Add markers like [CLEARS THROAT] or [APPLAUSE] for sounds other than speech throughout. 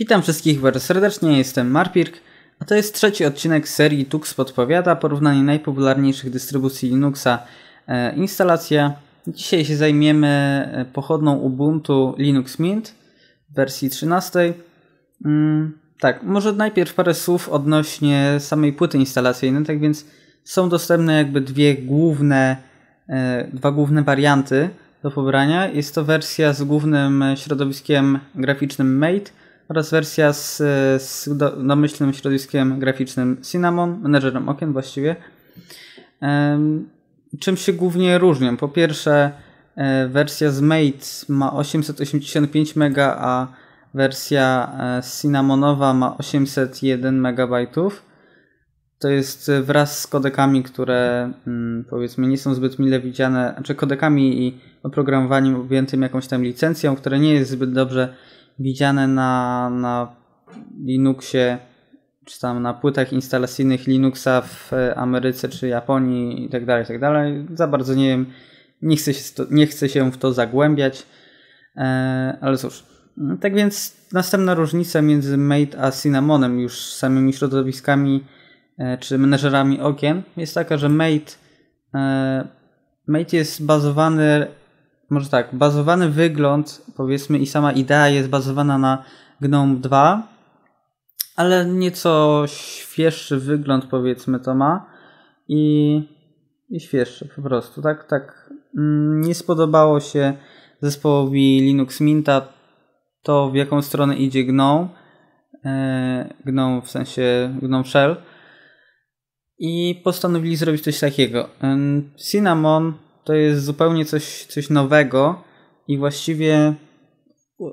Witam wszystkich bardzo serdecznie, jestem Marpirk, a to jest trzeci odcinek serii Tux Podpowiada, porównanie najpopularniejszych dystrybucji Linuxa e, instalacja. Dzisiaj się zajmiemy e, pochodną Ubuntu Linux Mint wersji 13. Mm, tak, może najpierw parę słów odnośnie samej płyty instalacyjnej, tak więc są dostępne jakby dwie główne, e, dwa główne warianty do pobrania. Jest to wersja z głównym środowiskiem graficznym Mate oraz wersja z, z domyślnym środowiskiem graficznym Cinnamon, menedżerem okien właściwie. Czym się głównie różnią? Po pierwsze, e, wersja z Mate ma 885 MB, a wersja e, Cinnamonowa ma 801 MB. To jest wraz z kodekami, które mm, powiedzmy nie są zbyt mile widziane, znaczy kodekami i oprogramowaniem objętym jakąś tam licencją, które nie jest zbyt dobrze widziane na, na Linuxie, czy tam na płytach instalacyjnych Linuxa w Ameryce czy Japonii itd., tak itd. Tak Za bardzo nie wiem, nie chcę się, nie chcę się w to zagłębiać, e, ale cóż. Tak więc następna różnica między Mate a Cinnamonem, już samymi środowiskami e, czy menedżerami okien, jest taka, że Mate, e, Mate jest bazowany może tak, bazowany wygląd, powiedzmy, i sama idea jest bazowana na GNOME 2, ale nieco świeższy wygląd, powiedzmy, to ma i, i świeższy po prostu, tak, tak. Mm, nie spodobało się zespołowi Linux Minta to, w jaką stronę idzie GNOME, e, GNOME w sensie GNOME Shell i postanowili zrobić coś takiego. Cinnamon to jest zupełnie coś, coś nowego i właściwie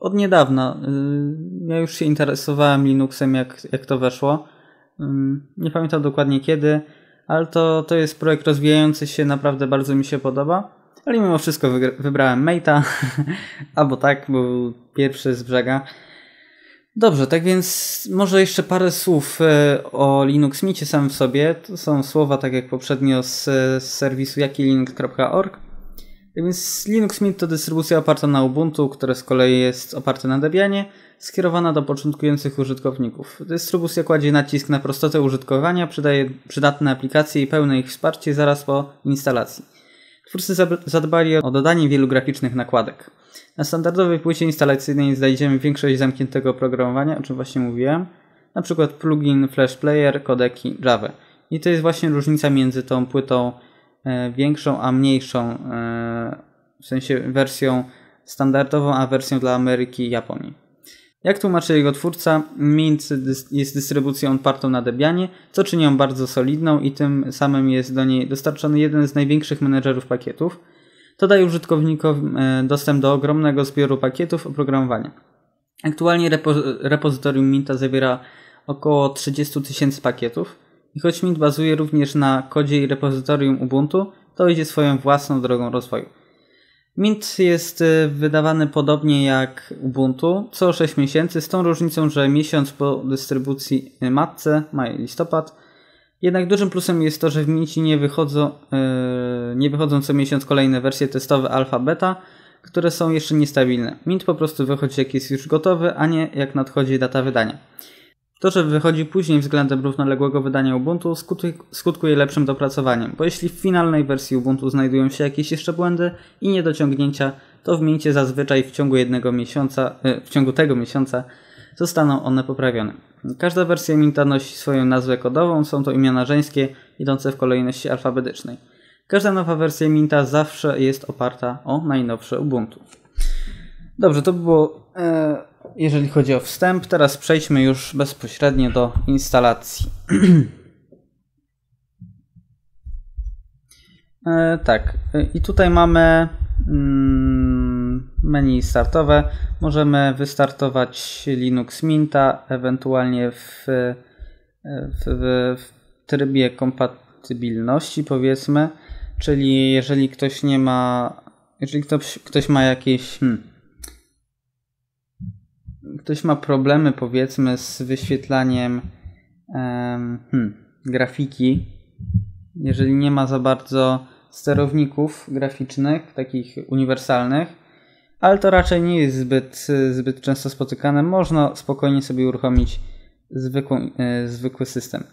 od niedawna. Y, ja już się interesowałem Linuxem, jak, jak to weszło. Nie pamiętam dokładnie kiedy, ale to, to jest projekt rozwijający się, naprawdę bardzo mi się podoba. Ale mimo wszystko wybrałem Mate'a, [LAUGHS] albo tak, był pierwszy z brzega. Dobrze, tak więc może jeszcze parę słów e, o Linux Micie sam w sobie. To są słowa, tak jak poprzednio, z, z serwisu jakilinux.org. Tak więc Linux Mint to dystrybucja oparta na Ubuntu, która z kolei jest oparta na Debianie, skierowana do początkujących użytkowników. Dystrybucja kładzie nacisk na prostotę użytkowania, przydaje przydatne aplikacje i pełne ich wsparcie zaraz po instalacji. Twórcy zadbali o dodanie wielu graficznych nakładek. Na standardowej płycie instalacyjnej znajdziemy większość zamkniętego oprogramowania, o czym właśnie mówiłem, na przykład plugin Flash Player, kodeki Java. I to jest właśnie różnica między tą płytą e, większą a mniejszą, e, w sensie wersją standardową, a wersją dla Ameryki i Japonii. Jak tłumaczy jego twórca, Mint jest dystrybucją opartą na Debianie, co czyni ją bardzo solidną i tym samym jest do niej dostarczony jeden z największych menedżerów pakietów – to daje użytkownikom e, dostęp do ogromnego zbioru pakietów oprogramowania. Aktualnie repo repozytorium Minta zawiera około 30 tysięcy pakietów i choć Mint bazuje również na kodzie i repozytorium Ubuntu, to idzie swoją własną drogą rozwoju. Mint jest e, wydawany podobnie jak Ubuntu co 6 miesięcy, z tą różnicą, że miesiąc po dystrybucji matce, maj listopad, jednak dużym plusem jest to, że w Minci nie wychodzą, yy, nie wychodzą co miesiąc kolejne wersje testowe alfa, beta, które są jeszcze niestabilne. Mint po prostu wychodzi jak jest już gotowy, a nie jak nadchodzi data wydania. To, że wychodzi później względem równoległego wydania Ubuntu skutkuje lepszym dopracowaniem, bo jeśli w finalnej wersji Ubuntu znajdują się jakieś jeszcze błędy i niedociągnięcia, to w Mincie zazwyczaj w ciągu jednego miesiąca, yy, w ciągu tego miesiąca zostaną one poprawione. Każda wersja Minta nosi swoją nazwę kodową, są to imiona żeńskie idące w kolejności alfabetycznej. Każda nowa wersja Minta zawsze jest oparta o najnowsze Ubuntu. Dobrze, to było e, jeżeli chodzi o wstęp. Teraz przejdźmy już bezpośrednio do instalacji. [CLEARS THROAT] e, tak, i tutaj mamy mm, menu startowe. Możemy wystartować Linux Minta, ewentualnie w, w, w trybie kompatybilności powiedzmy, czyli jeżeli ktoś nie ma, jeżeli ktoś, ktoś ma jakieś hmm, ktoś ma problemy powiedzmy z wyświetlaniem hmm, grafiki, jeżeli nie ma za bardzo sterowników graficznych, takich uniwersalnych, ale to raczej nie jest zbyt, zbyt często spotykane. Można spokojnie sobie uruchomić zwykłą, zwykły system.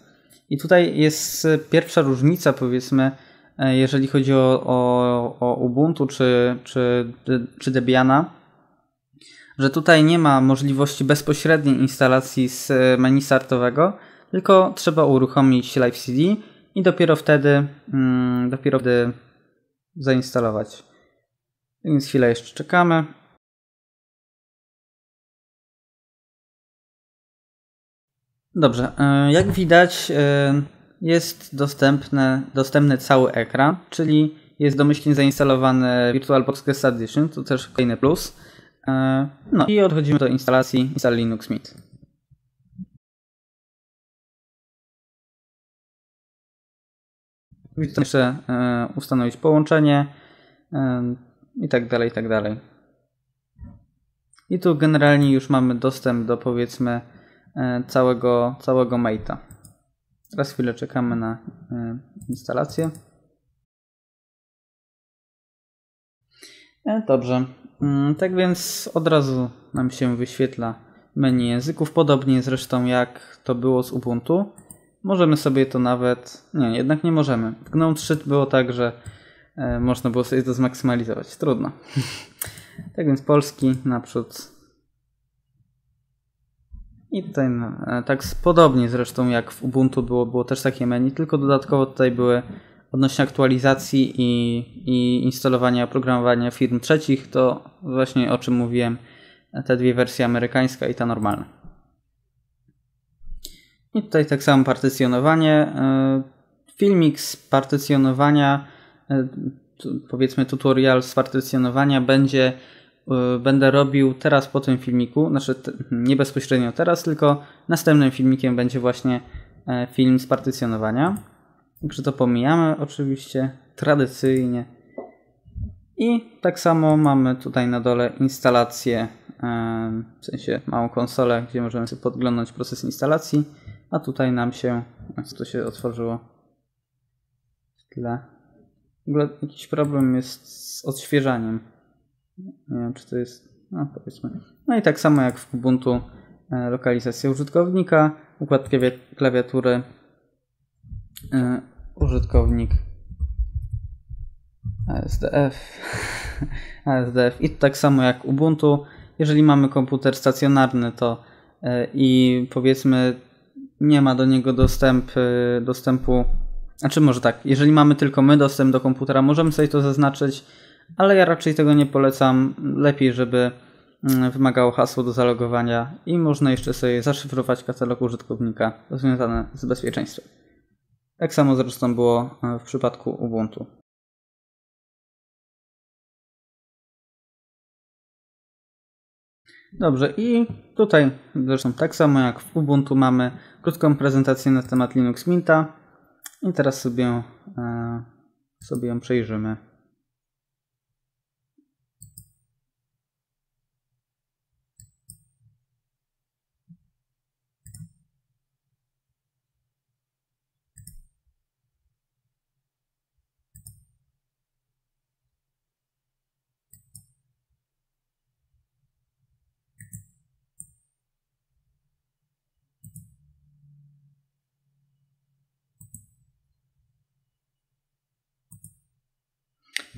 I tutaj jest pierwsza różnica, powiedzmy, jeżeli chodzi o, o, o Ubuntu czy, czy, czy Debiana, że tutaj nie ma możliwości bezpośredniej instalacji z menu startowego, tylko trzeba uruchomić Live CD i dopiero wtedy, mm, dopiero wtedy zainstalować. Więc chwilę jeszcze czekamy. Dobrze, e, jak widać e, jest dostępny, dostępny cały ekran, czyli jest domyślnie zainstalowany VirtualBox Guest Edition, to też kolejny plus. E, no i odchodzimy do instalacji install Linux Mint. Chcę jeszcze ustanowić połączenie i tak dalej, i tak dalej. I tu generalnie już mamy dostęp do powiedzmy e, całego, całego mate'a. Teraz chwilę czekamy na e, instalację. Dobrze. Mm, tak więc od razu nam się wyświetla menu języków, podobnie zresztą jak to było z Ubuntu. Możemy sobie to nawet... Nie, jednak nie możemy. W GNOME 3 było tak, że E, można było sobie to zmaksymalizować. Trudno. [LAUGHS] tak więc polski naprzód. I tutaj e, tak podobnie zresztą jak w Ubuntu było, było też takie menu, tylko dodatkowo tutaj były odnośnie aktualizacji i, i instalowania oprogramowania firm trzecich, to właśnie o czym mówiłem, te dwie wersje amerykańska i ta normalna. I tutaj tak samo partycjonowanie. E, filmik z partycjonowania E, powiedzmy tutorial z partycjonowania będzie e, będę robił teraz po tym filmiku, znaczy nie bezpośrednio teraz, tylko następnym filmikiem będzie właśnie film z partycjonowania. Także to pomijamy oczywiście tradycyjnie. I tak samo mamy tutaj na dole instalację, w sensie małą konsolę, gdzie możemy sobie podglądać proces instalacji, a tutaj nam się, co to się otworzyło w tle, w ogóle jakiś problem jest z odświeżaniem. Nie wiem, czy to jest. No, powiedzmy. No i tak samo jak w Ubuntu, e, lokalizacja użytkownika, układ klawiatury, użytkownik ASDF, ASDF [LAUGHS] i tak samo jak Ubuntu. Jeżeli mamy komputer stacjonarny, to e, i powiedzmy nie ma do niego dostęp, dostępu znaczy może tak, jeżeli mamy tylko my dostęp do komputera, możemy sobie to zaznaczyć, ale ja raczej tego nie polecam. Lepiej, żeby mm, wymagało hasło do zalogowania i można jeszcze sobie zaszyfrować katalog użytkownika związany z bezpieczeństwem. Tak samo zresztą było e, w przypadku Ubuntu. Dobrze, i tutaj zresztą tak samo jak w Ubuntu mamy krótką prezentację na temat Linux Minta. I teraz sobie, e, sobie ją przejrzymy.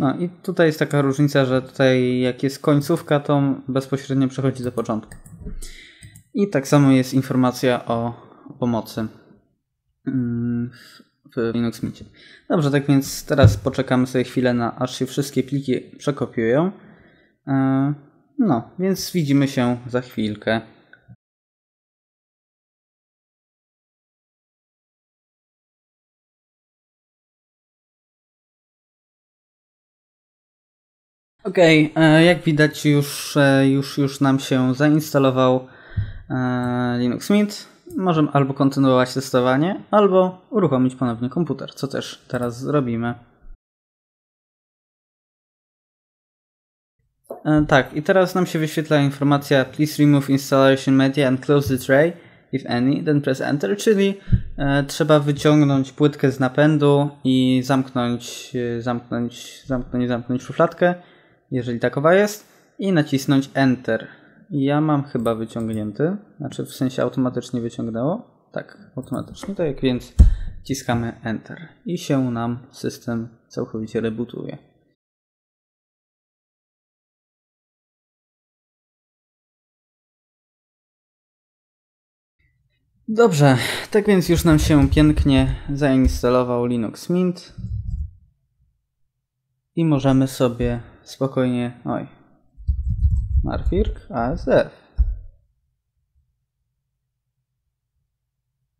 No i tutaj jest taka różnica, że tutaj jak jest końcówka, to bezpośrednio przechodzi do początku. I tak samo jest informacja o, pomocy mm, w Linux Mint. Dobrze, tak więc teraz poczekamy sobie chwilę na aż się wszystkie pliki przekopiują. E, no, więc widzimy się za chwilkę. Okej, okay, e, jak widać już, e, już, już nam się zainstalował e, Linux Mint. Możemy albo kontynuować testowanie, albo uruchomić ponownie komputer, co też teraz zrobimy. Tak, i teraz nam się wyświetla informacja Please remove installation media and close the tray, if any, then press enter, czyli trzeba wyciągnąć płytkę z napędu i zamknąć, zamknąć, zamknąć, zamknąć szufladkę jeżeli takowa jest. i nacisnąć Enter. Ja mam chyba wyciągnięty, znaczy w sensie automatycznie wyciągnęło. Tak, automatycznie, tak więc wciskamy Enter i się nam system całkowicie rebootuje. Dobrze, tak więc już nam się pięknie zainstalował Linux Mint i możemy sobie spokojnie, oj, Marfirk ASF.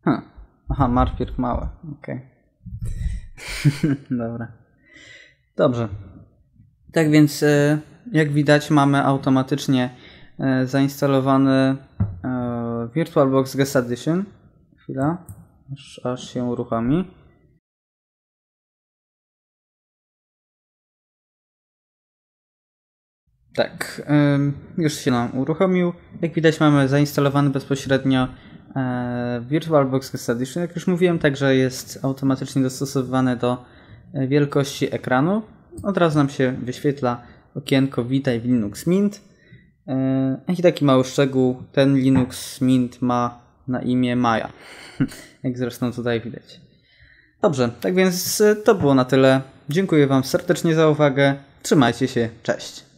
Hm. Aha, Marfirk małe. Okay. [LAUGHS] Dobra. Dobrze. Tak więc, e, jak widać, mamy automatycznie e, zainstalowany e, VirtualBox Guest Edition. Chwila, aż, aż się uruchomi. Tak, już się nam uruchomił. Jak widać mamy zainstalowany bezpośrednio VirtualBox Guest Edition. Jak już mówiłem, także jest automatycznie dostosowywany do wielkości ekranu. Od razu nam się wyświetla okienko Witaj w Linux Mint. I taki mały szczegół, ten Linux Mint ma na imię Maja, [LAUGHS] jak zresztą tutaj widać. Dobrze, tak więc to było na tyle. Dziękuję Wam serdecznie za uwagę. Trzymajcie się, cześć.